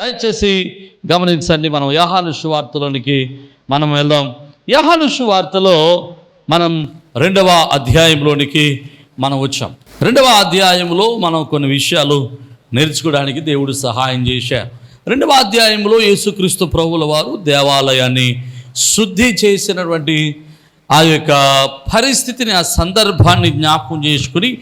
దయచేసి గమనించండి మనం యాహాను వార్తలోనికి మనం వెళ్దాం. యాహాను వార్తలో మనం రెండవ అధ్యాయంలోనికి మనం వచ్చాం. రెండవ అధ్యాయంలో మనం కొన్ని విషయాలు నేర్చుకోవడానికి దేవుడు సహాయం చేశారు. రెండవ అధ్యాయంలో యేసుక్రీస్తు ప్రభుల వారు దేవాలయాన్ని శుద్ధి చేసినటువంటి ఆ యొక్క పరిస్థితిని ఆ సందర్భాన్ని జ్ఞాపకం చేసుకుని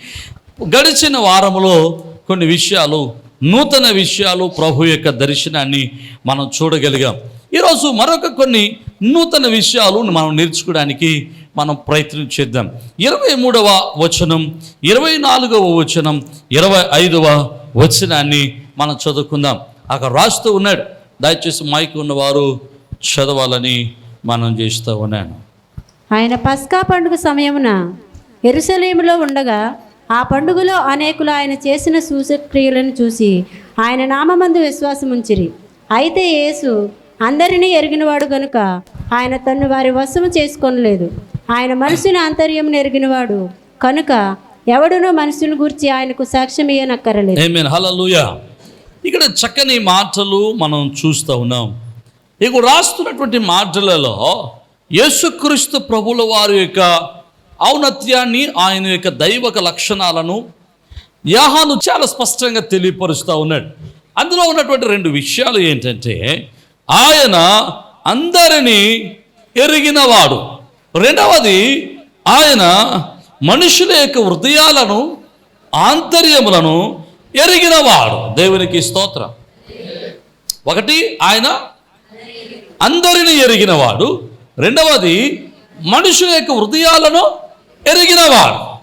గడిచిన వారంలో కొన్ని విషయాలు నూతన విషయాలు ప్రభు యొక్క దర్శనాన్ని మనం చూడగలిగాం. ఈరోజు మరొక కొన్ని నూతన విషయాలు మనం నేర్చుకోవడానికి మనం ప్రయత్నం చేద్దాం. ఇరవై మూడవ వచనం ఇరవై నాలుగవ వచనం ఇరవై ఐదవ వచనాన్ని మనం చదువుకుందాం. అక్కడ రాస్తూ ఉన్నాడు. దయచేసి మైక్ ఉన్నవారు చదవాలని మనం చేస్తూ ఉన్నాను. ఆయన పస్కా పండుగ సమయమున ఎరుసలేములో ఉండగా ఆ పండుగలో అనేకులు ఆయన చేసిన సూచక్రియలను చూసి ఆయన నామందు విశ్వాసముంచిరి. అయితే యేసు అందరినీ ఎరిగినవాడు గనుక ఆయన తన్ను వారి వశము చేసుకొనలేదు. ఆయన మనసుని ఆంతర్యం ఎరిగినవాడు కనుక ఎవడునో మనుషుని గురించి ఆయనకు సాక్ష్యం ఇయ్యనక్కరలేదు. ఇక్కడ చక్కని మాటలు మనం చూస్తూ ఉన్నాం. ఇక రాస్తున్నటువంటి మాటలలో యేసుక్రీస్తు ప్రభుల వారి యొక్క ఔన్నత్యాన్ని ఆయన యొక్క దైవక లక్షణాలను యాహాను చాలా స్పష్టంగా తెలియపరుస్తూ ఉన్నాడు. అందులో ఉన్నటువంటి రెండు విషయాలు ఏంటంటే ఆయన అందరినీ ఎరిగినవాడు. రెండవది ఆయన మనుషుల యొక్క హృదయాలను ఆంతర్యములను ఎరిగినవాడు. దేవునికి స్తోత్రం. ఒకటి ఆయన అందరిని ఎరిగినవాడు. రెండవది మనుషుల యొక్క హృదయాలను ఎరిగినవాడు.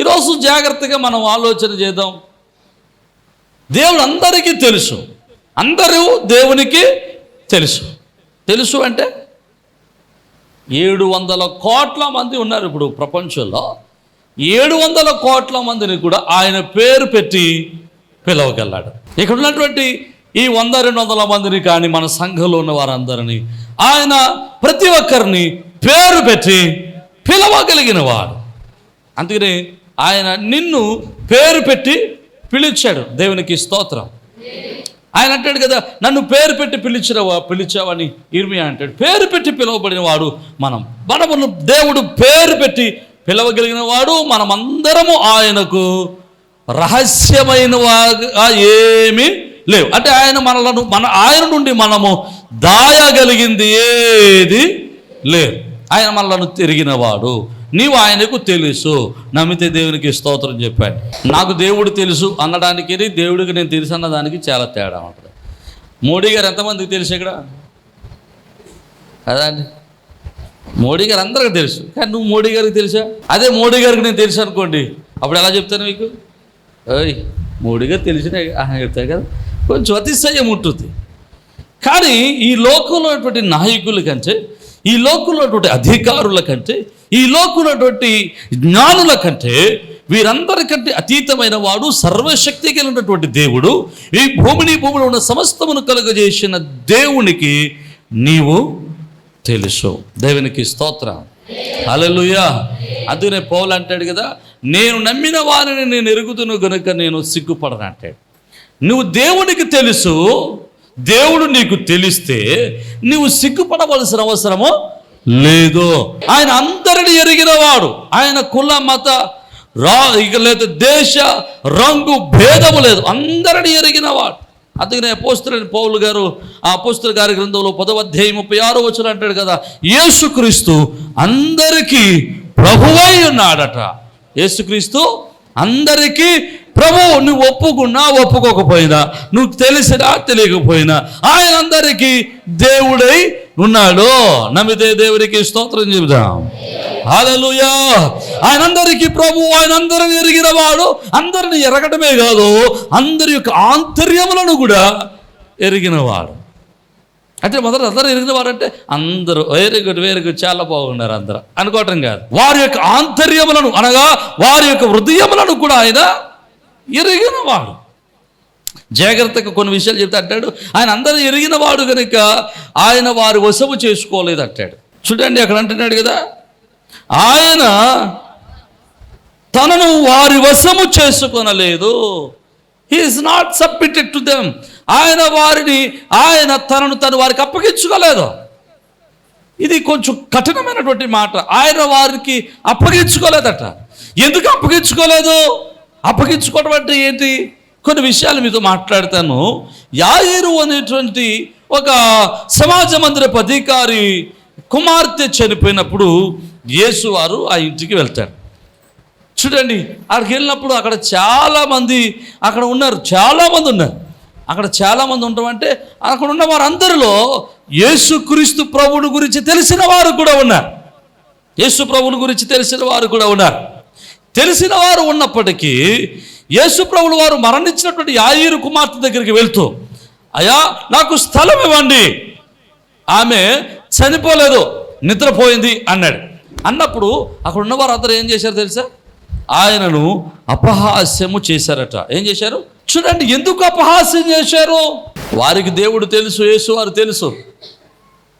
ఈరోజు జాగ్రత్తగా మనం ఆలోచన చేద్దాం. దేవుడు అందరికీ తెలుసు. అందరూ దేవునికి తెలుసు. తెలుసు అంటే ఏడు వందల కోట్ల మంది ఉన్నారు ఇప్పుడు ప్రపంచంలో. ఏడు వందల కోట్ల మందిని కూడా ఆయన పేరు పెట్టి పిలవగలడు ఇక్కడ ఉన్నటువంటి ఈ వంద రెండు వందల మందిని కానీ మన సంఘంలో ఉన్న వారందరినీ ఆయన ప్రతి ఒక్కరిని పేరు పెట్టి పిలవగలిగిన వాడు అందుకని ఆయన నిన్ను పేరు పెట్టి పిలిచాడు. దేవునికి స్తోత్రం. ఆయన అంటాడు కదా నన్ను పేరు పెట్టి పిలిచినవా పిలిచావని ఇర్మియా అంటాడు. పేరు పెట్టి పిలువబడిన వాడు మనం. మనము దేవుడు పేరు పెట్టి పిలవగలిగిన వాడు మనమందరము ఆయనకు రహస్యమైన వాగా ఏమీ లేవు. అంటే ఆయన మనలను మన ఆయన నుండి మనము దాయగలిగింది ఏది లేదు. ఆయన మనలను తిరిగినవాడు. నీవు ఆయనకు తెలుసు. నమ్మితే దేవునికి స్తోత్రం చెప్పాడు. నాకు దేవుడు తెలుసు అనడానికి దేవుడికి నేను తెలుసు అన్నదానికి చాలా తేడా ఉంటుంది. మోడీ గారు ఎంతమందికి తెలుసు ఇక్కడ? అదా అండి. మోడీ గారు అందరికీ తెలుసు. కానీ నువ్వు మోడీ గారికి తెలుసా? అదే మోడీ గారికి నేను తెలుసు అనుకోండి. అప్పుడు ఎలా చెప్తాను మీకు? ఓయ్ మోడీ గారు తెలిసిన చెప్తాను కదా. కొంచెం అతిశయం ఉంటుంది. కానీ ఈ లోకంలో ఉన్నటువంటి నాయకుల కంటే ఈ లోకంలో ఉన్నటువంటి అధికారుల కంటే ఈ లోకంలో ఉన్నటువంటి జ్ఞానుల కంటే వీరందరికంటే అతీతమైన వాడు సర్వశక్తి కలిగినటువంటి దేవుడు. ఈ భూమిని భూమిలో ఉన్న సమస్తమును కలుగజేసిన దేవునికి నీవు తెలుసు. దేవునికి స్తోత్రం. అలలుయా అందుకనే పౌలు అంటాడు కదా నేను నమ్మిన వారిని నేను ఎరుగుతును గనుక నేను సిగ్గుపడను అంటాడు నువ్వు దేవునికి తెలుసు దేవుడు నీకు తెలిస్తే నువ్వు సిగ్గుపడవలసిన అవసరము లేదు. ఆయన అందరిని ఎరిగినవాడు. ఆయన కుల మత రా ఇక లేదు దేశ రంగు భేదము లేదు. అందరిని ఎరిగినవాడు. అందుకనే అపోస్తులైన పౌలు గారు ఆ అపోస్తుల గారి గ్రంథంలో పదవ అధ్యాయం ముప్పై ఆరు వచ్చిన అంటాడు కదా యేసుక్రీస్తు అందరికీ ప్రభువై ఉన్నాడట. యేసుక్రీస్తు అందరికీ ప్రభు నువ్వు ఒప్పుకున్నా ఒప్పుకోకపోయినా నువ్వు తెలిసినా తెలియకపోయినా ఆయన అందరికీ దేవుడై ఉన్నాడు. నమ్మితే దేవుడికి స్తోత్రం చెబుదాం. హల్లెలూయా. ఆయన అందరికీ ప్రభు ఆయన అందరిని ఎరిగిన వాడు అందరిని ఎరగటమే కాదు అందరి యొక్క ఆంతర్యములను కూడా ఎరిగినవాడు అంటే మొదట అందరూ ఎరిగిన వారంటే అందరూ వెరీ గుడ్ వెరీ గుడ్ చాలా బాగున్నారు అందరూ. అనుకోవటం కాదు. వారి యొక్క ఆంతర్యములను అనగా వారి యొక్క హృదయములను కూడా ఆయన ఎరిగిన వాడు. జాగ్రత్తగా కొన్ని విషయాలు చెప్తే అంటాడు ఆయన అందరూ ఎరిగిన వాడు కనుక ఆయన వారు వశము చేసుకోలేదు అంటాడు. చూడండి అక్కడ అంటున్నాడు కదా ఆయన తనను వారి వశము చేసుకొనలేదు. He is not submitted to them ఆయన వారిని ఆయన తనను తను వారికి అప్పగించుకోలేదు. ఇది కొంచెం కఠినమైనటువంటి మాట. ఆయన వారికి అప్పగించుకోలేదట. ఎందుకు అప్పగించుకోలేదు? అప్పగించుకోవడం అంటే ఏంటి? కొన్ని విషయాలు మీతో మాట్లాడతాను. యాయిరు అనేటువంటి ఒక సమాజ మందిరపు అధికారి కుమార్తె చనిపోయినప్పుడు యేసు వారు ఆ ఇంటికి వెళ్తారు. చూడండి అక్కడికి వెళ్ళినప్పుడు అక్కడ చాలామంది అక్కడ ఉన్నారు. చాలామంది ఉన్నారు. అక్కడ చాలామంది ఉండమంటే అక్కడ ఉన్న వారందరిలో యేసుక్రీస్తు ప్రభువుని గురించి తెలిసిన వారు కూడా ఉన్నారు. యేసు ప్రభువుని గురించి తెలిసిన వారు కూడా ఉన్నారు. తెలిసిన వారు ఉన్నప్పటికీ యేసుప్రభులు వారు మరణించినటువంటి యాయిరు కుమార్తె దగ్గరికి వెళ్తూ అయ్యా నాకు స్థలం ఇవ్వండి. ఆమె చనిపోలేదు నిద్రపోయింది అన్నాడు. అన్నప్పుడు అక్కడ ఉన్న అందరూ ఏం చేశారు తెలుసా? ఆయనను అపహాస్యము చేశారట. ఏం చేశారు? చూడండి ఎందుకు అపహాస్యం చేశారు? వారికి దేవుడు తెలుసు యేసు వారు తెలుసు.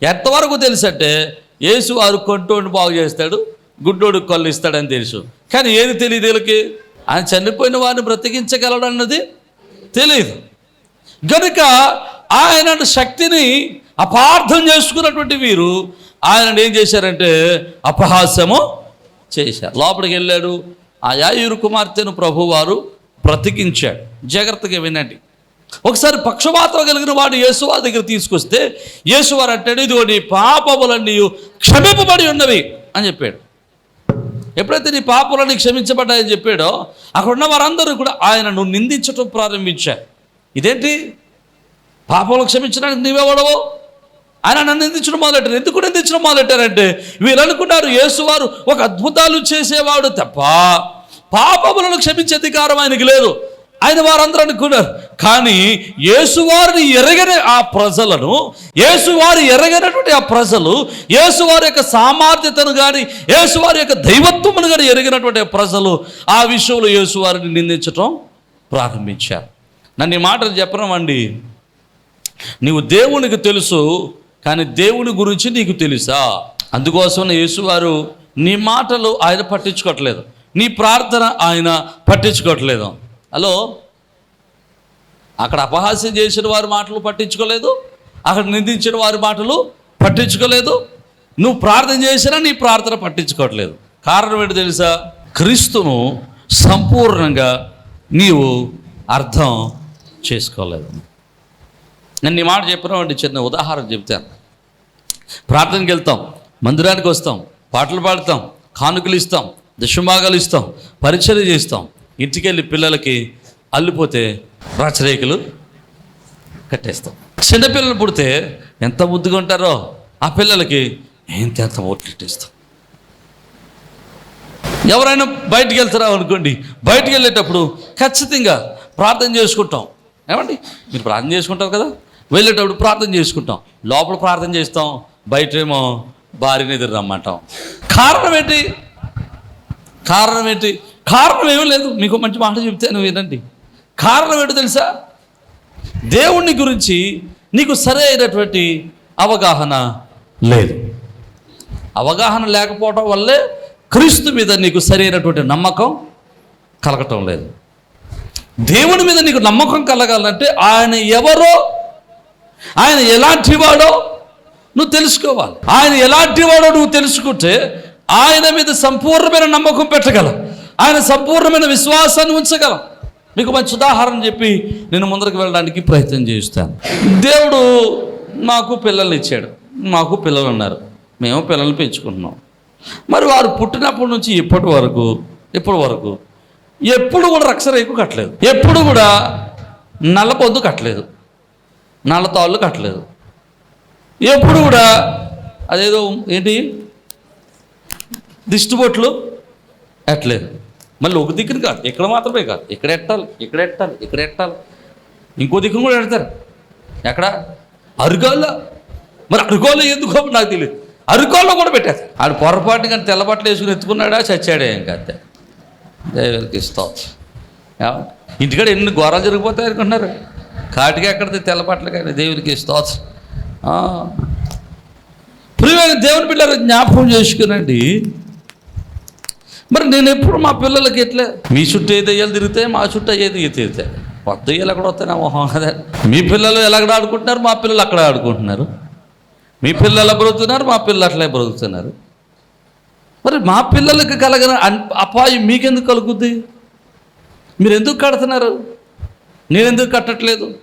ఎంతవరకు తెలుసు అంటే యేసు వారు కొంటోని బాగు చేస్తాడు గుడ్డోడు కళ్ళు ఇస్తాడని తెలుసు. కానీ ఏది తెలియదు వీళ్ళకి? ఆయన చనిపోయిన వారిని బ్రతికించగలడు అన్నది తెలియదు గనుక ఆయన శక్తిని అపార్థం చేసుకున్నటువంటి వీరు ఆయన ఏం చేశారంటే అపహాస్యము చేశారు. లోపలికి వెళ్ళాడు. ఆ యాయూరు కుమార్తెను ప్రభువారు బ్రతికించాడు. జాగ్రత్తగా వినండి. ఒకసారి పక్షపాతం కలిగిన వాడు యేసువారి దగ్గర తీసుకొస్తే యేసువారు అంటాడు ఇదిగో నీ పాపములన్నీ క్షమిపబడి ఉన్నవి అని చెప్పాడు. ఎప్పుడైతే నీ పాపులని క్షమించబడ్డాయని చెప్పాడో అక్కడ ఉన్న వారందరూ కూడా ఆయనను నిందించటం ప్రారంభించారు. ఇదేంటి? పాపంలో క్షమించడానికి నీవెవడవు ఆయన నన్ను నిందించడం మొదలెట్టారు. ఎందుకు నిందించడం మొదలెట్టారంటే వీళ్ళు అనుకున్నారు యేసువారు ఒక అద్భుతాలు చేసేవాడు తప్ప పాపములను క్షమించే అధికారం ఆయనకి లేదు. ఆయన వారందరూ అనుకున్నారు కానీ యేసువారిని ఎరగని ఆ ప్రజలను యేసువారి ఎరగనటువంటి ఆ ప్రజలు యేసువారి యొక్క సామర్థ్యతను కానీ యేసువారి యొక్క దైవత్వమును కానీ ఎరిగినటువంటి ఆ ప్రజలు ఆ విషయంలో యేసువారిని నిందించటం ప్రారంభించారు. నన్ను ఈ మాటలు చెప్పడం నీవు దేవునికి తెలుసు కానీ దేవుని గురించి నీకు తెలుసా? అందుకోసం యేసువారు నీ మాటలు ఆయన పట్టించుకోవట్లేదు. నీ ప్రార్థన ఆయన పట్టించుకోవట్లేదు. హలో? అక్కడ అపహాస్యం చేసిన వారి మాటలు పట్టించుకోలేదు? అక్కడ నిందించిన వారి మాటలు పట్టించుకోలేదు? నువ్వు ప్రార్థన చేసినా నీ ప్రార్థన పట్టించుకోవట్లేదు. కారణం ఏంటి తెలుసా? క్రీస్తును సంపూర్ణంగా నీవు అర్థం చేసుకోలేదు. నేను ఈ మాట చెప్పినామంటే చిన్న ఉదాహరణ చెప్తాను. ప్రార్థనకి వెళ్తాం మందిరానికి వస్తాం పాటలు పాడతాం కానుకలు ఇస్తాం దశభాగాలు ఇస్తాం పరిచయం చేస్తాం. ఇంటికి వెళ్ళి పిల్లలకి అల్లిపోతే రాచరేకులు కట్టేస్తాం. చిన్నపిల్లలు పుడితే ఎంత ముద్దుగా ఉంటారో ఆ పిల్లలకి ఎంత ఎంత ఓట్లెట్టేస్తాం ఎవరైనా బయటికి వెళ్తారా అనుకోండి బయటికి వెళ్ళేటప్పుడు ఖచ్చితంగా ప్రార్థన చేసుకుంటాం. ఏమండి? మీరు ప్రార్థన చేసుకుంటారు కదా? వెళ్ళేటప్పుడు ప్రార్థన చేసుకుంటాం. లోపల ప్రార్థన చేస్తాం బయటేమో భార్యని ఎదురు రమ్మంటాం. కారణం ఏంటి? కారణం ఏంటి? కారణం ఏమీ లేదు. మీకు మంచి మాట చెప్తాను వినండి. కారణం ఏంటో తెలుసా? దేవుణ్ణి గురించి నీకు సరైనటువంటి అవగాహన లేదు. అవగాహన లేకపోవటం వల్లే క్రీస్తు మీద నీకు సరైనటువంటి నమ్మకం కలగటం లేదు. దేవుని మీద నీకు నమ్మకం కలగాలంటే ఆయన ఎవరో ఆయన ఎలాంటి వాడో నువ్వు తెలుసుకోవాలి. ఆయన ఎలాంటి వాడో నువ్వు తెలుసుకుంటే ఆయన మీద సంపూర్ణమైన నమ్మకం పెట్టగలవు. ఆయన సంపూర్ణమైన విశ్వాసాన్ని ఉంచగలం. మీకు మంచి ఉదాహరణ చెప్పి నేను ముందరికి వెళ్ళడానికి ప్రయత్నం చేస్తాను. దేవుడు మాకు పిల్లల్ని ఇచ్చాడు. మాకు పిల్లలు ఉన్నారు. మేము పిల్లల్ని పెంచుకుంటున్నాం. మరి వారు పుట్టినప్పటి నుంచి ఇప్పటి వరకు ఇప్పటి వరకు ఎప్పుడు కూడా రక్ష కట్టలేదు. ఎప్పుడు కూడా నల్ల పొద్దు కట్టలేదు. నల్ల తాళ్ళు కట్టలేదు. ఎప్పుడు కూడా అదేదో ఏంటి? దిష్టిబొట్లు ఎట్లేదు మళ్ళీ ఒక దిక్కున కాదు. ఇక్కడ మాత్రమే కాదు. ఇక్కడ ఎట్టాలి? ఇక్కడ ఎట్టాలి? ఇక్కడ ఎట్టాలి? ఇంకో దిక్కును కూడా ఎడతారు. ఎక్కడ? అరుగాల్లో మరి అరుగోలో ఎందుకో నాకు తెలియదు. అరుకోలో కూడా పెట్టారు ఆడు పొరపాటు కానీ తెల్లబట్టలు వేసుకుని ఎత్తుకున్నాడా చచ్చాడే ఇంకా అంతే దేవునికి ఇస్తాం ఇంటికాడ ఎన్ని ఘోరాలు జరిగిపోతాయి అనుకుంటున్నారు? కాటికి ఎక్కడ తెల్లబట్టలు కానీ? దేవునికి ఇస్తాం ప్రియమైన దేవుని పిల్లలు జ్ఞాపకం చేసుకునండి. మరి నేను ఎప్పుడు మా పిల్లలకి ఎట్లే? మీ చుట్టూ ఏ దయ్యాలు తిరుగుతాయి మా చుట్టూ ఏది తిరుగుతాయి కొత్త దయ్యాలు ఎక్కడ వస్తాయి మొహం కదా మీ పిల్లలు ఎలాగడ ఆడుకుంటున్నారు? మా పిల్లలు అక్కడ ఆడుకుంటున్నారు. మీ పిల్లలు ఎలా బ్రతుకుతున్నారు? మా పిల్లలు అట్లే బ్రతుకుతున్నారు. మరి మా పిల్లలకి కలగిన అన్- అపాయం మీకెందుకు కలుగుద్ది? మీరు ఎందుకు కడుతున్నారు? నేను ఎందుకు కట్టట్లేదు?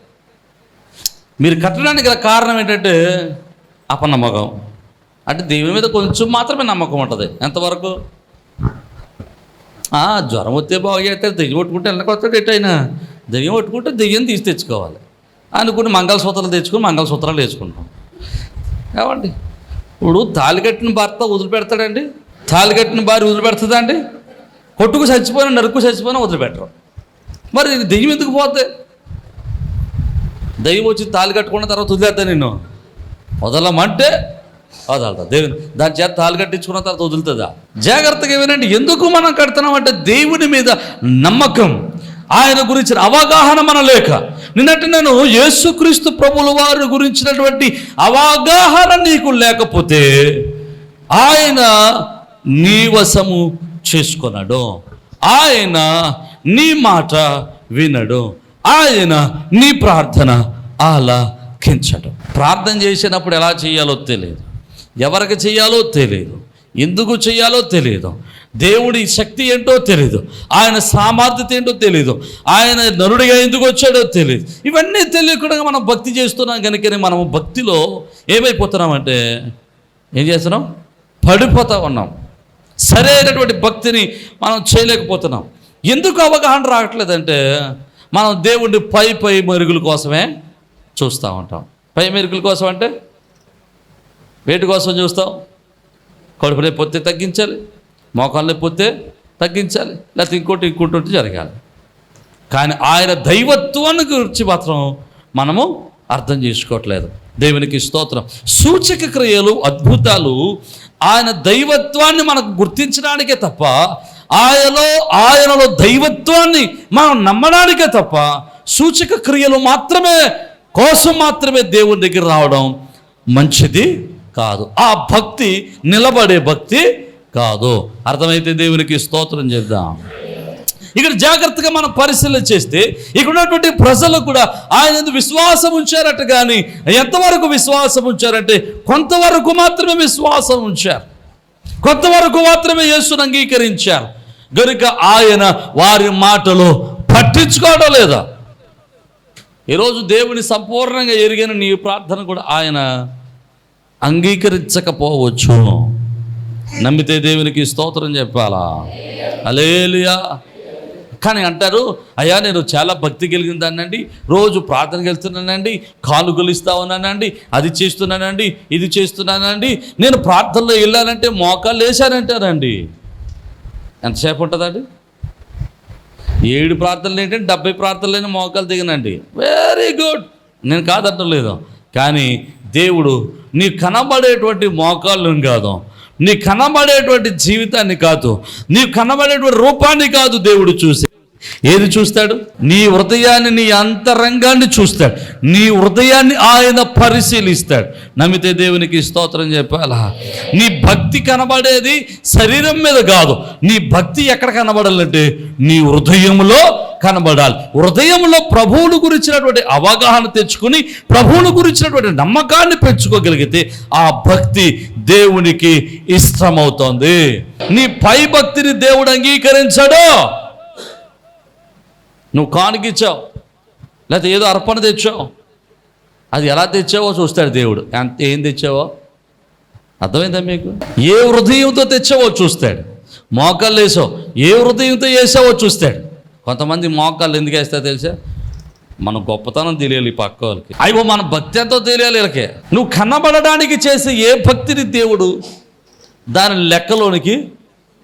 మీరు కట్టడానికి గల కారణం ఏంటంటే అపనమ్మకం. అంటే దేవుని మీద కొంచెం మాత్రమే నమ్మకం ఉంటుంది. ఎంతవరకు? జ్వరం వస్తే బాగు దెయ్యం పట్టుకుంటే వెళ్ళకొస్తాడు ఎటైనా దెయ్యం పట్టుకుంటే దెయ్యం తీసి తెచ్చుకోవాలి. అనుకుని మంగళసూత్రాలు తెచ్చుకుని మంగళసూత్రాలు వేసుకుంటాం. ఏమండి? ఇప్పుడు తాళి కట్టిన భర్త వదిలిపెడతాడండి? తాళి కట్టిన భార్య వదిలిపెడుతుందా అండి కొట్టుకు చచ్చిపోయినా నరుకు చచ్చిపోయినా వదిలిపెట్టరు. మరి దెయ్యం ఎందుకు పోతే? దెయ్యం వచ్చి తాళి కట్టుకున్న తర్వాత వదిలేద్దా నిన్ను? వదలమంటే వదలతా దేవుని దాని చేత తాలుగట్టించుకున్న తర్వాత వదులుతుందా? జాగ్రత్తగా ఏమేనండి ఎందుకు మనం కడుతున్నామంటే దేవుని మీద నమ్మకం. ఆయన గురించిన అవగాహన మన లేక. నిన్నటి నేను యేసుక్రీస్తు ప్రభుల వారి గురించినటువంటి అవగాహన నీకు లేకపోతే ఆయన నీవసము చేసుకొనడు. ఆయన నీ మాట వినడు. ఆయన నీ ప్రార్థన ఆలకించడు. ప్రార్థన చేసినప్పుడు ఎలా చేయాలో తెలియదు. ఎవరికి చేయాలో తెలియదు ఎందుకు చేయాలో తెలియదు దేవుడి శక్తి ఏంటో తెలియదు ఆయన సామర్థ్యత ఏంటో తెలియదు ఆయన నరుడిగా ఎందుకు వచ్చాడో తెలియదు ఇవన్నీ తెలియకుండా మనం భక్తి చేస్తున్నాం కనుకనే మనం భక్తిలో ఏమైపోతున్నామంటే ఏం చేస్తున్నాం? పడిపోతా ఉన్నాం. సరైనటువంటి భక్తిని మనం చేయలేకపోతున్నాం. ఎందుకు అవగాహన రావట్లేదంటే మనం దేవుడిని పై పై మెరుగుల కోసమే చూస్తూ ఉంటాం. పై మెరుగుల కోసం అంటే వేటి కోసం చూస్తాం. కడుపు లేకపోతే తగ్గించాలి మోకాలు నొప్పి తగ్గించాలి లేకపోతే ఇంకోటి ఇంకోటి ఉంటే జరగాలి. కానీ ఆయన దైవత్వాన్ని గురించి మాత్రం మనము అర్థం చేసుకోవట్లేదు. దేవునికి స్తోత్రం. సూచక క్రియలు అద్భుతాలు ఆయన దైవత్వాన్ని మనకు గుర్తించడానికే తప్ప ఆయనలో ఆయనలో దైవత్వాన్ని మనం నమ్మడానికే తప్ప సూచక క్రియలు మాత్రమే కోసం మాత్రమే దేవుని దగ్గర రావడం మంచిది కాదు. ఆ భక్తి నిలబడే భక్తి కాదు. అర్థమైతే దేవునికి స్తోత్రం చేద్దాం. ఇక్కడ జాగ్రత్తగా మనం పరిశీలన చేస్తే ఇక్కడ ఉన్నటువంటి ప్రజలు కూడా ఆయన విశ్వాసం ఉంచారట కానీ ఎంతవరకు విశ్వాసం ఉంచారంటే కొంతవరకు మాత్రమే విశ్వాసం ఉంచారు. కొంతవరకు మాత్రమే యేసును అంగీకరించారు. గనుక ఆయన వారి మాటలు పట్టించుకోవడం లేదా? ఈరోజు దేవుని సంపూర్ణంగా ఎరిగిన నీ ప్రార్థన కూడా ఆయన అంగీకరించకపోవచ్చు. నమ్మితే దేవునికి స్తోత్రం చెప్పాలా? అలేలియా కానీ అంటారు అయ్యా నేను చాలా భక్తి కలిగిన దాన్నండి రోజు ప్రార్థనకి వెళ్తున్నానండి. కాలు గొలుస్తా ఉన్నానండి. అది చేస్తున్నానండి. ఇది చేస్తున్నానండి. నేను ప్రార్థనలో వెళ్ళానంటే మోకాలు వేశానంటారండి ఎంతసేపు ఉంటుందండి? ఏడు ప్రార్థనలు ఏంటంటే డెబ్బై ప్రార్థనలైన మోకాలు దిగనండి. వెరీ గుడ్ నేను కాదంటలేదు. కానీ దేవుడు నీ కనబడేటువంటి మోకాళ్ళను కాదు. నీ కనబడేటువంటి జీవితాన్ని కాదు. నీ కనబడేటువంటి రూపాన్ని కాదు దేవుడు చూసి. ఏది చూస్తాడు? నీ హృదయాన్ని నీ అంతరంగాన్ని చూస్తాడు. నీ హృదయాన్ని ఆయన పరిశీలిస్తాడు. నమ్మితే దేవునికి స్తోత్రం చెప్పాలా? నీ భక్తి కనబడేది శరీరం మీద కాదు. నీ భక్తి ఎక్కడ కనబడాలంటే నీ హృదయంలో కనబడాలి హృదయంలో ప్రభువును గురించినటువంటి అవగాహన తెచ్చుకుని ప్రభువును గురించినటువంటి నమ్మకాన్ని పెంచుకోగలిగితే ఆ భక్తి దేవునికి ఇష్టమవుతోంది. నీ పై భక్తిని దేవుడు అంగీకరించడు. నువ్వు కానుకిచ్చావు లేకపోతే ఏదో అర్పణ తెచ్చావు. అది ఎలా తెచ్చావో చూస్తాడు దేవుడు. అంత ఏం తెచ్చావో? అర్థమైందా మీకు? ఏ హృదయంతో తెచ్చావో చూస్తాడు. మోకాళ్ళు వేసావు ఏ హృదయంతో వేసావో చూస్తాడు. కొంతమంది మోకాళ్ళు ఎందుకు వేస్తా తెలుసా? మన గొప్పతనం తెలియాలి ఈ పక్క వాళ్ళకి. అయ్యో మన భక్తి ఎంతో తెలియాలి వీళ్ళకి. నువ్వు కన్నబడడానికి చేసే ఏ భక్తిని దేవుడు దాని లెక్కలోనికి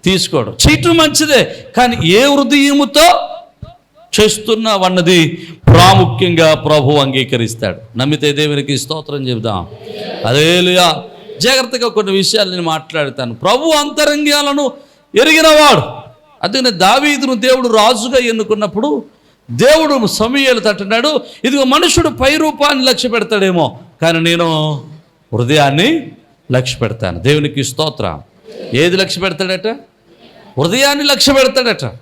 తీసుకోడు. చీటు మంచిదే కానీ ఏ హృదయముతో చేస్తున్నావన్నది ప్రాముఖ్యంగా ప్రభు అంగీకరిస్తాడు. నమ్మితే దేవునికి స్తోత్రం చెబుదాం. అదేలుగా జాగ్రత్తగా కొన్ని విషయాలు నేను మాట్లాడతాను. ప్రభు అంతరంగాలను ఎరిగినవాడు అందుకని దావీదును దేవుడు రాజుగా ఎన్నుకున్నప్పుడు దేవుడు సమీయలు తట్టున్నాడు ఇదిగో మనుషుడు పై రూపాన్ని లక్ష్య పెడతాడేమో కానీ నేను హృదయాన్ని లక్ష్య పెడతాను. దేవునికి స్తోత్రం. ఏది లక్ష్య పెడతాడట? హృదయాన్ని లక్ష్య పెడతాడట.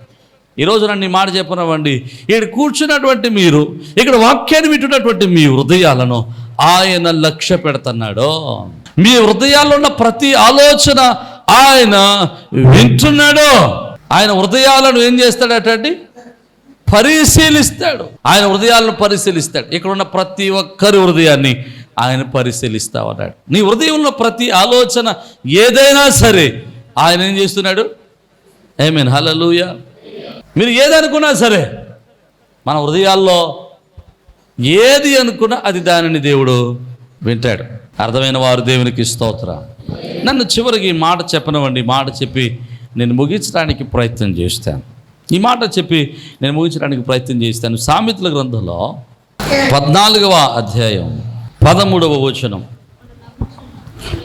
ఈరోజు నన్ను మాట చెప్పనవ్వండి. ఇక్కడ కూర్చున్నటువంటి మీరు ఇక్కడ వాక్యాన్ని వింటున్నటువంటి మీ హృదయాలను ఆయన లక్ష్య పెడుతున్నాడు. మీ హృదయాల్లో ఉన్న ప్రతి ఆలోచన ఆయన వింటున్నాడో. ఆయన హృదయాలను ఏం చేస్తాడటండి పరిశీలిస్తాడు. ఆయన హృదయాలను పరిశీలిస్తాడు. ఇక్కడ ఉన్న ప్రతి ఒక్కరి హృదయాన్ని ఆయన పరిశీలిస్తా ఉన్నాడు నీ హృదయంలో ప్రతి ఆలోచన ఏదైనా సరే ఆయన ఏం చేస్తున్నాడు? ఐ మీన్ హలలుయ మీరు ఏదనుకున్నా సరే మన హృదయాల్లో ఏది అనుకున్నా అది దానిని దేవుడు వింటాడు. అర్థమైన వారు దేవునికి స్తోత్ర. నన్ను చివరికి మాట చెప్పనివ్వండి. మాట చెప్పి నేను ముగించడానికి ప్రయత్నం చేస్తాను. ఈ మాట చెప్పి నేను ముగించడానికి ప్రయత్నం చేస్తాను. సామెతల గ్రంథంలో పద్నాలుగవ అధ్యాయం పదమూడవ వచనం.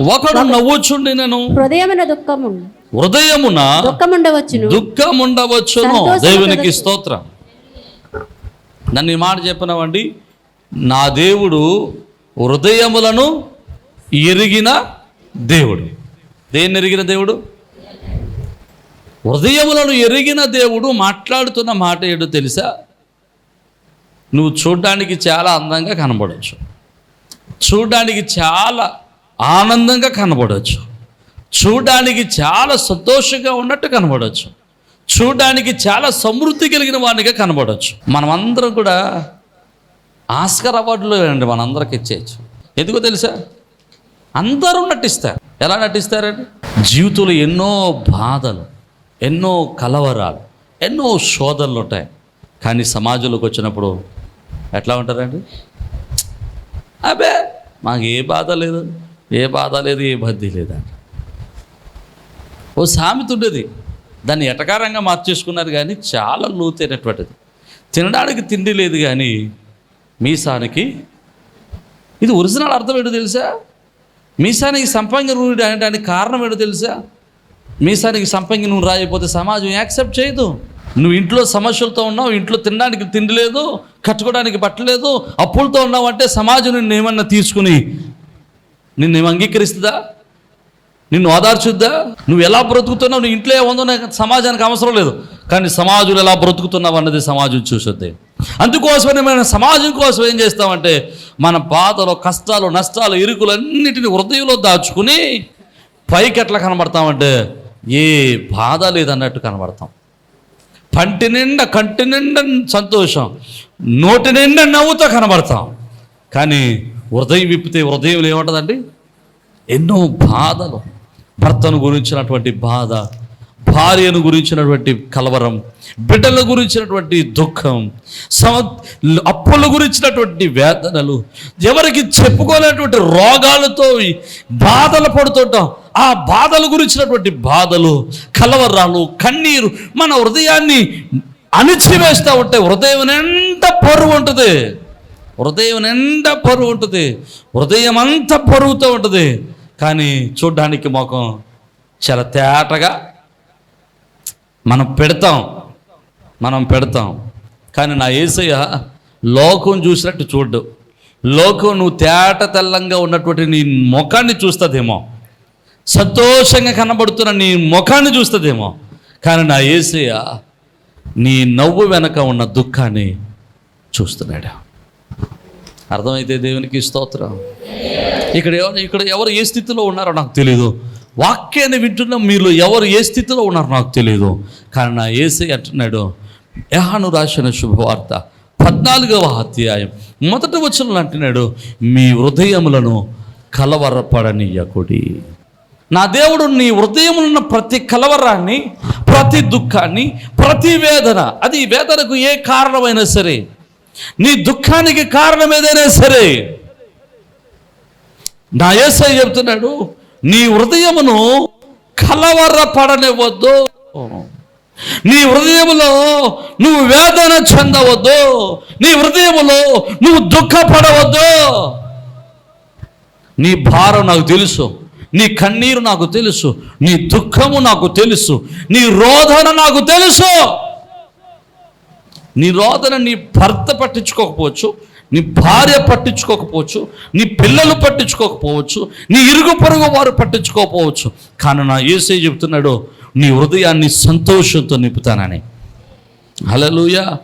ఒకడు నవ్వుచుండి నేను హృదయమున దుఃఖము హృదయమున దుఃఖముండవచ్చును. దుఃఖముండవచ్చును. దేవునికి స్తోత్రం. నన్ను ఈ మాట చెప్పినావండి. నా దేవుడు హృదయములను ఎరిగిన దేవుడు. దేన్ని ఎరిగిన దేవుడు? హృదయములను ఎరిగిన దేవుడు మాట్లాడుతున్న మాట ఏడు తెలుసా? నువ్వు చూడడానికి చాలా అందంగా కనబడవచ్చు చూడడానికి చాలా ఆనందంగా కనబడవచ్చు చూడడానికి చాలా సంతోషంగా ఉన్నట్టు కనబడవచ్చు చూడడానికి చాలా సమృద్ధి కలిగిన వాడిగా కనబడవచ్చు మనమందరం కూడా ఆస్కర్ అవార్డులు అండి మనందరికి ఇచ్చేయచ్చు. ఎందుకో తెలుసా? అందరూ నటిస్తారు. ఎలా నటిస్తారండి? జీవితంలో ఎన్నో బాధలు. ఎన్నో కలవరాలు ఎన్నో శోధనలు ఉంటాయి. కానీ సమాజంలోకి వచ్చినప్పుడు ఎట్లా ఉంటారండి? అబే మాకు ఏ బాధ లేదు ఏ బాధ లేదు ఏ బద్ది లేదంట ఓ సామెత ఉండేది. దాన్ని ఎటకారంగా మార్చేసుకున్నారు కానీ చాలా లోతైనటువంటిది. తినడానికి తిండి లేదు కానీ మీసానికి ఇది ఒరిజినల్ అర్థం ఏంటో తెలుసా? మీసానికి సంపంగి నూనె అనడానికి కారణం ఏంటో తెలుసా? మీసానికి సంపంగి నువ్వు రాయకపోతే సమాజం యాక్సెప్ట్ చేయదు. నువ్వు ఇంట్లో సమస్యలతో ఉన్నావు ఇంట్లో తినడానికి తిండి లేదు కట్టుకోవడానికి బట్టలేదు అప్పులతో ఉన్నావు అంటే సమాజం నిన్ను ఏమన్నా తీసుకుని నిన్ను ఏం అంగీకరిస్తుందా? నిన్ను ఓదార్చుద్దా? నువ్వు ఎలా బ్రతుకుతున్నావు? నువ్వు ఇంట్లో ఉందో నాకు సమాజానికి అవసరం లేదు. కానీ సమాజంలో ఎలా బ్రతుకుతున్నావు అన్నది సమాజం చూసుద్ది. అందుకోసమే మనం సమాజం కోసం ఏం చేస్తామంటే మన బాధలు కష్టాలు నష్టాలు ఇరుకులు అన్నిటిని హృదయంలో దాచుకుని పైకి ఎట్లా కనబడతామంటే ఏ బాధ లేదన్నట్టు కనబడతాం. పంటి నిండా కంటి నిండా సంతోషం నోటి నిండా నవ్వుతో కనబడతాం. కానీ హృదయం విప్పితే హృదయం ఏముంటుందండి? ఎన్నో బాధలు. భర్తను గురించినటువంటి బాధ భార్యను గురించినటువంటి కలవరం బిడ్డల గురించినటువంటి దుఃఖం సమ అప్పుల గురించినటువంటి వేదనలు ఎవరికి చెప్పుకోలేనటువంటి రోగాలతో బాధలు పడుతుంటాం. ఆ బాధల గురించినటువంటి బాధలు కలవరాలు కన్నీరు మన హృదయాన్ని అణిచివేస్తూ ఉంటే హృదయం ఎంత పరువు ఉంటుంది. హృదయం నిండా పరువు ఉంటుంది. హృదయం అంతా పరుగుతూ ఉంటుంది. కానీ చూడ్డానికి మొఖం చాలా తేటగా మనం పెడతాం. మనం పెడతాం. కానీ నా ఏసయ్య లోకం చూసినట్టు చూడ్డు. లోకం నువ్వు తేట తెల్లంగా ఉన్నటువంటి నీ ముఖాన్ని చూస్తుందేమో. సంతోషంగా కనబడుతున్న నీ ముఖాన్ని చూస్తుందేమో. కానీ నా ఏసయ్య నీ నవ్వు వెనక ఉన్న దుఃఖాన్ని చూస్తున్నాడు. అర్థమైతే దేవునికి స్తోత్రం. ఇక్కడ ఎవరు ఇక్కడ ఎవరు ఏ స్థితిలో ఉన్నారో నాకు తెలియదు వాక్యాన్ని వింటున్న మీరు ఎవరు ఏ స్థితిలో ఉన్నారో నాకు తెలియదు కానీ నా ఏసై అంటున్నాడు యహాను రాసిన శుభవార్త పద్నాలుగవ అధ్యాయం మొదటి వచనంలో అంటున్నాడు మీ హృదయములను కలవరపడనీయకుడి. నా దేవుడు నీ హృదయములున్న ప్రతి కలవరాన్ని ప్రతి దుఃఖాన్ని ప్రతి వేదన అది వేదనకు ఏ కారణమైనా సరే నీ దుఃఖానికి కారణం ఏదైనా సరే నా ఏసై చెప్తున్నాడు నీ హృదయమును కలవరపడనివ్వద్దు. నీ హృదయములో నువ్వు వేదన చెందవద్దు. నీ హృదయములో నువ్వు దుఃఖపడవద్దు. నీ భారం నాకు తెలుసు. నీ కన్నీరు నాకు తెలుసు. నీ దుఃఖము నాకు తెలుసు. నీ రోధన నాకు తెలుసు. నీ రోధన నీ భర్త పట్టించుకోకపోవచ్చు. నీ భార్య పట్టించుకోకపోవచ్చు నీ పిల్లలు పట్టించుకోకపోవచ్చు నీ ఇరుగు పొరుగు వారు పట్టించుకోకపోవచ్చు. కానీ నా ఏసే చెప్తున్నాడు నీ హృదయాన్ని సంతోషంతో నింపుతానని. హలలుయా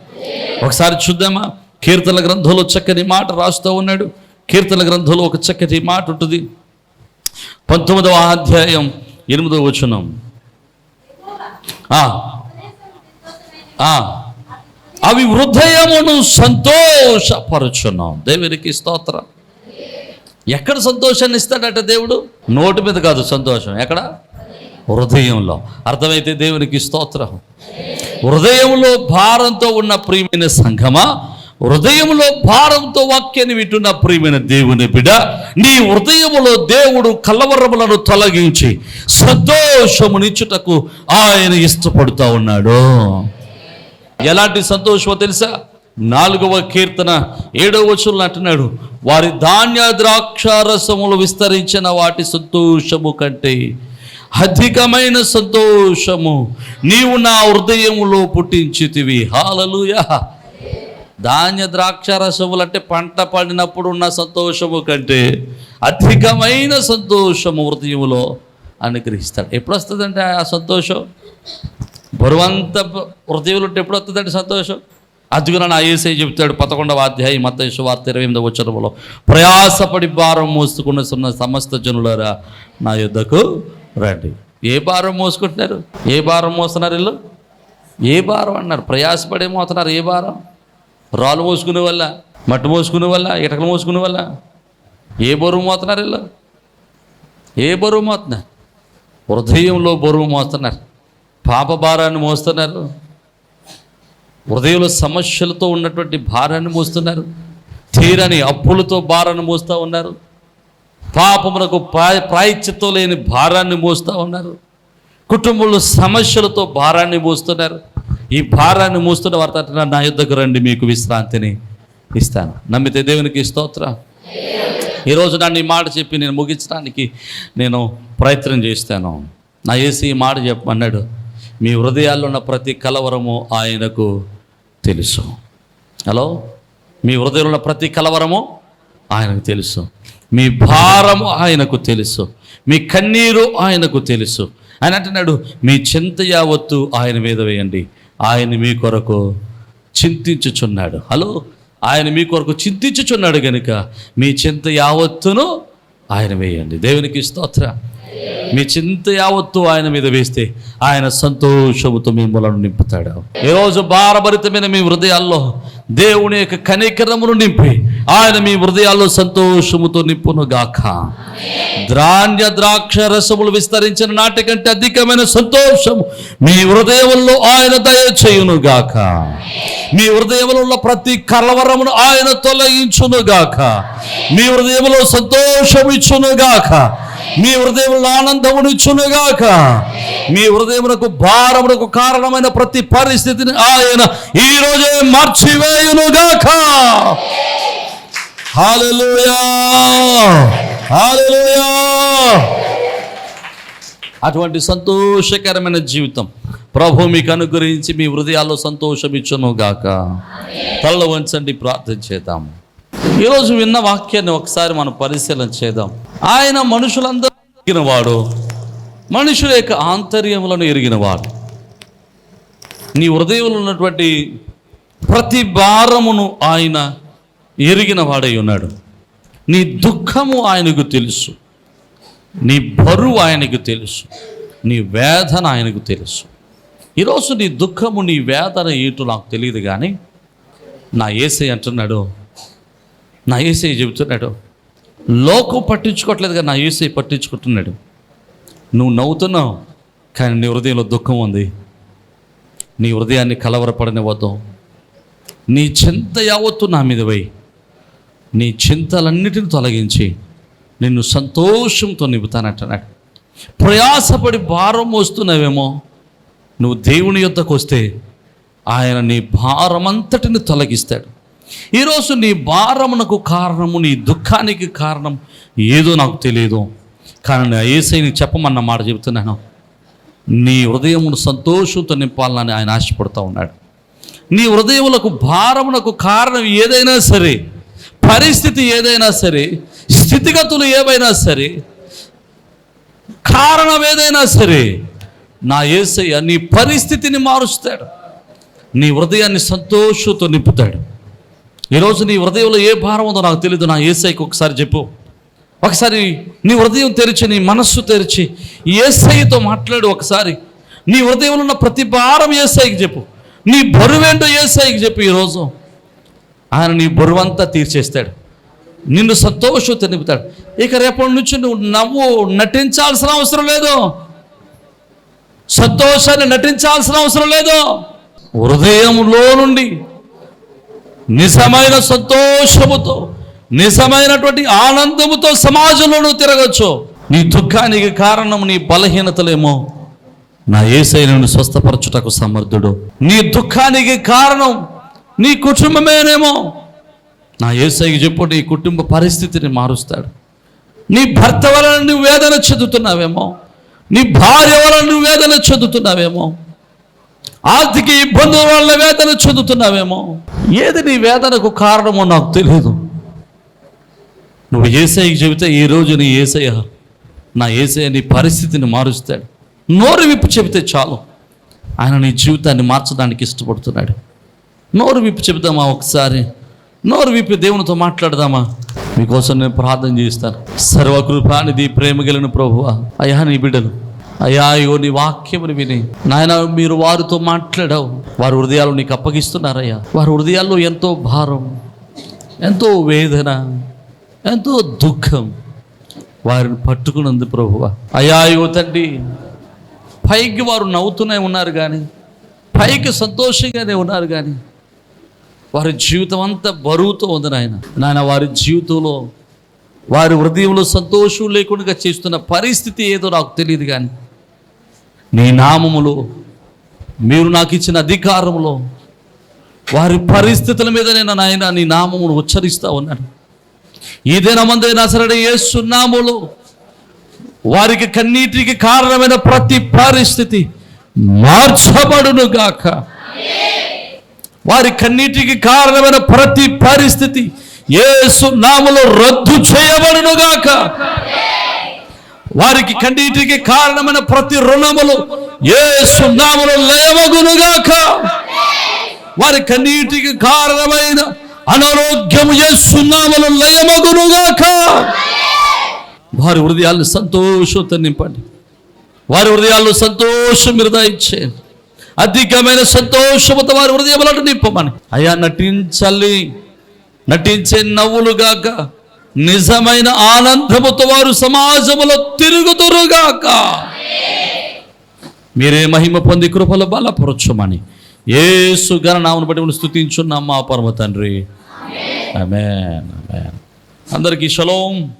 ఒకసారి చూద్దామా? కీర్తన గ్రంథంలో చక్కని మాట రాస్తూ ఉన్నాడు. కీర్తన గ్రంథంలో ఒక చక్కటి మాట ఉంటుంది. పంతొమ్మిదవ అధ్యాయం ఎనిమిదవ వచనం. ఆ, ఆ, అవి హృదయమును సంతోషపరచున్నాం. దేవునికి స్తోత్రం. ఎక్కడ సంతోషాన్ని ఇస్తాడట దేవుడు? నోటి మీద కాదు సంతోషం. ఎక్కడ? హృదయంలో. అర్థమైతే దేవునికి స్తోత్రం. హృదయంలో భారంతో ఉన్న ప్రియమైన సంఘమా? హృదయంలో భారంతో వాక్యాన్ని వింటున్న ప్రియమైన దేవుని బిడ నీ హృదయములో దేవుడు కలవరములను తొలగించి సంతోషమునిచ్చుటకు ఆయన ఇష్టపడుతూ ఉన్నాడు. ఎలాంటి సంతోషమో తెలుసా? నాలుగవ కీర్తన ఏడవ వచనంలో అంటున్నాడు వారి ధాన్య ద్రాక్ష రసములు విస్తరించిన వాటి సంతోషము కంటే అధికమైన సంతోషము నీవు నా హృదయములో పుట్టించితివి. హాలలుయ! ధాన్య ద్రాక్షారసములు అంటే పంట పడినప్పుడు ఉన్న సంతోషము కంటే అధికమైన సంతోషము హృదయములో అనుగ్రహిస్తాడు. ఎప్పుడు వస్తుందంటే ఆ సంతోషం? బరువంత హృదయంలో ఉంటే ఎప్పుడు వస్తుందండి సంతోషం. అందుకున్న నా ఏసై చెప్తాడు పదకొండవ అధ్యాయం మత వార్త ఇరవై ఎనిమిదవ ప్రయాసపడి భారం మోసుకున్న సున్న సమస్త జనులారా నా యుద్ధకు రండి. ఏ భారం మోసుకుంటున్నారు? ఏ భారం మోస్తున్నారు వీళ్ళు? ఏ భారం అన్నారు? ప్రయాసపడే మోతున్నారు ఏ భారం? రాళ్ళు మోసుకునే వల్ల మట్టి మోసుకునే వల్ల ఇటకలు మోసుకునే వల్ల ఏ బరువు మోతున్నారు వీళ్ళు? ఏ బరువు మోతున్నారు? హృదయంలో బరువు మోస్తున్నారు. పాప భారాన్ని మోస్తున్నారు. హృదయంలో సమస్యలతో ఉన్నటువంటి భారాన్ని మోస్తున్నారు. తీరని అప్పులతో భారాన్ని మోస్తూ ఉన్నారు. పాపములకు ప్రాయ లేని భారాన్ని మోస్తూ ఉన్నారు. కుటుంబంలో సమస్యలతో భారాన్ని మోస్తున్నారు. ఈ భారాన్ని మోస్తున్న వార్త అంటున్నారు, నా యుద్ధకు రండి మీకు విశ్రాంతిని ఇస్తాను. నమ్మితే దేవునికి స్తోత్ర. ఈరోజు నన్ను ఈ మాట చెప్పి నేను ముగించడానికి నేను ప్రయత్నం చేస్తాను. నా ఏసీ ఈ మాట చెప్పమన్నాడు. మీ హృదయాల్లో ఉన్న ప్రతి కలవరము ఆయనకు తెలుసు. హలో? మీ హృదయంలో ఉన్న ప్రతి కలవరము ఆయనకు తెలుసు. మీ భారము ఆయనకు తెలుసు. మీ కన్నీరు ఆయనకు తెలుసు. ఆయన అంటున్నాడు మీ చింత యావత్తు ఆయన మీద వేయండి. ఆయన మీ కొరకు చింతించుచున్నాడు. హలో? ఆయన మీ కొరకు చింతించుచున్నాడు కనుక మీ చింత యావత్తును ఆయన వేయండి. దేవునికి స్తోత్ర. మీ చింత యావత్తు ఆయన మీద వేస్తే ఆయన సంతోషముతో మిమ్మల్ని నింపుతాడు. ఈరోజు భారభరితమైన మీ హృదయాల్లో దేవుని యొక్క కనికరమును నింపి ఆయన మీ హృదయాల్లో సంతోషముతో నింపును గాక ద్రాణ్య ద్రాక్ష రసములు విస్తరించిన నాటికంటే అధికమైన సంతోషము మీ హృదయంలో ఆయన దయచేయును గాక మీ హృదయంలో ఉన్న ప్రతి కలవరమును ఆయన తొలగించును గాక మీ హృదయంలో సంతోషం ఇచ్చును గాక మీ హృదయంలో ఆనందమును గాక మీ హృదయమునకు భారమునకు కారణమైన ప్రతి పరిస్థితిని ఆయన ఈ రోజే మార్చివేయును గాక అటువంటి సంతోషకరమైన జీవితం ప్రభు మీకు అనుగ్రహించి మీ హృదయాల్లో సంతోషం ఇచ్చునుగాక. తల్ల వంచండి ప్రార్థన చేద్దాము ఈరోజు విన్న వాక్యాన్ని ఒకసారి మనం పరిశీలన చేద్దాం. ఆయన మనుషులందరూ ఎరిగినవాడు. మనుషుల యొక్క ఆంతర్యములను ఎరిగినవాడు. నీ హృదయంలో ఉన్నటువంటి ప్రతి భారమును ఆయన ఎరిగిన వాడై ఉన్నాడు. నీ దుఃఖము ఆయనకు తెలుసు. నీ బరువు ఆయనకు తెలుసు. నీ వేదన ఆయనకు తెలుసు. ఈరోజు నీ దుఃఖము నీ వేదన ఏటో నాకు తెలియదు కానీ నా ఏసై అంటున్నాడు నా ఏసై చెబుతున్నాడు లోకం పట్టించుకోవట్లేదు కానీ నా ఏసై పట్టించుకుంటున్నాడు. నువ్వు నవ్వుతున్నావు కానీ నీ హృదయంలో దుఃఖం ఉంది. నీ హృదయాన్ని కలవరపడనివ్వద్దు. నీ చింత యావత్తు నా మీద పోయి నీ చింతలన్నిటిని తొలగించి నిన్ను సంతోషంతో నింపుతానంటున్నాడు. ప్రయాసపడి భారం మోస్తున్నావేమో నువ్వు దేవుని యొద్దకు వస్తే ఆయన నీ భారమంతటిని తొలగిస్తాడు. ఈరోజు నీ భారమునకు కారణము నీ దుఃఖానికి కారణం ఏదో నాకు తెలియదు. కానీ నా ఏసైని చెప్పమన్న మాట చెబుతున్నాను. నీ హృదయమును సంతోషంతో నింపాలని ఆయన ఆశపడుతూ ఉన్నాడు. నీ హృదయములకు భారమునకు కారణం ఏదైనా సరే పరిస్థితి ఏదైనా సరే స్థితిగతులు ఏవైనా సరే కారణం ఏదైనా సరే నా ఏసయ్య నీ పరిస్థితిని మారుస్తాడు. నీ హృదయాన్ని సంతోషంతో నింపుతాడు. ఈరోజు నీ హృదయంలో ఏ భారం ఉందో నాకు తెలియదు నా ఏసైకి ఒకసారి చెప్పు. ఒకసారి నీ హృదయం తెరిచి నీ మనస్సు తెరిచి ఏసైతో మాట్లాడు ఒకసారి. నీ హృదయంలో ఉన్న ప్రతి భారం ఏసైకి చెప్పు. నీ బరువేంటో ఏసైకి చెప్పు ఈరోజు ఆయన నీ బరువంతా తీర్చేస్తాడు. నిన్ను సంతోషంతో నింపుతాడు ఇక రేపటి నుంచి నువ్వు నవ్వు నటించాల్సిన అవసరం లేదు. సంతోషాన్ని నటించాల్సిన అవసరం లేదు. హృదయంలో నుండి నిజమైన సంతోషముతో నిజమైనటువంటి ఆనందముతో సమాజంలో నువ్వు తిరగచ్చు. నీ దుఃఖానికి కారణం నీ బలహీనతలేమో నా ఏసై నన్ను స్వస్థపరచుటకు సమర్థుడు. నీ దుఃఖానికి కారణం నీ కుటుంబమేనేమో నా ఏసైకి చెప్పు నీ కుటుంబ పరిస్థితిని మారుస్తాడు. నీ భర్త వలన నువ్వు వేదన చెందుతున్నావేమో నీ భార్య వలన నువ్వు వేదన చెందుతున్నావేమో ఆర్థిక ఇబ్బందుల వల్ల వేదన చెందుతున్నావేమో? ఏది నీ వేదనకు కారణమో నాకు తెలియదు నువ్వు ఏసఐకి చెబితే ఈ రోజు నీ ఏసయ్య నా ఏసయ్య నీ పరిస్థితిని మారుస్తాడు. నోరు విప్పి చెబితే చాలు. ఆయన నీ జీవితాన్ని మార్చడానికి ఇష్టపడుతున్నాడు. నోరు విప్పి చెబుదామా ఒకసారి? నోరు విప్పి దేవునితో మాట్లాడదామా? మీకోసం నేను ప్రార్థన చేస్తాను సర్వకృపానిది ప్రేమ గెలిన ప్రభువా అయ్యా నీ బిడ్డలు అయ్యా ఇగో నీ వాక్యముని విని. నాయన మీరు వారితో మాట్లాడావు. వారి హృదయాలు నీకు అప్పగిస్తున్నారయ్యా. వారి హృదయాల్లో ఎంతో భారం ఎంతో వేదన ఎంతో దుఃఖం వారిని పట్టుకునింది ప్రభువ. అయ్యా ఇగో తండ్రి పైకి వారు నవ్వుతూనే ఉన్నారు కానీ పైకి సంతోషంగానే ఉన్నారు కానీ వారి జీవితం అంతా బరువుతో ఉంది నాయన. నాయన వారి జీవితంలో వారి హృదయంలో సంతోషం లేకుండా చేస్తున్న పరిస్థితి ఏదో నాకు తెలియదు కానీ నీ నామములో మీరు నాకు ఇచ్చిన అధికారములో వారి పరిస్థితుల మీద నేను నాయన నీ నామమును ఉచ్చరిస్తా ఉన్నాను. ఈ దినమందైనా సరే ఏసునాములో వారికి కన్నీటికి కారణమైన ప్రతి పరిస్థితి మార్చబడును గాక వారి కన్నీటికి కారణమైన ప్రతి పరిస్థితి ఏసు నామలో రద్దు చేయబడును గాక వారికి కన్నీటికి కారణమైన ప్రతి రుణములు ఏ సున్నాములు లేవగునుగాక. వారి కన్నీటికి కారణమైన అనారోగ్యము ఏ సున్నాములు లేవగునుగాక. వారి హృదయాలను సంతోషంతో నింపండి. వారి హృదయాల్లో సంతోషం మీరు దయచేయండి. అధికమైన సంతోషముతో వారి హృదయములను నింపమని. అయ్యా నటించాలి. నటించే నవ్వులుగాక. నిజమైన ఆనందముతో వారు సమాజములో తిరుగుదురుగాక. మీరే మహిమ పొంది కృపలు బలపరచమని ఏసు గణనామను బట్టి మనం స్తుతించున్నాం మా పరమ తండ్రి ఆమేన్. అందరికీ షలోం.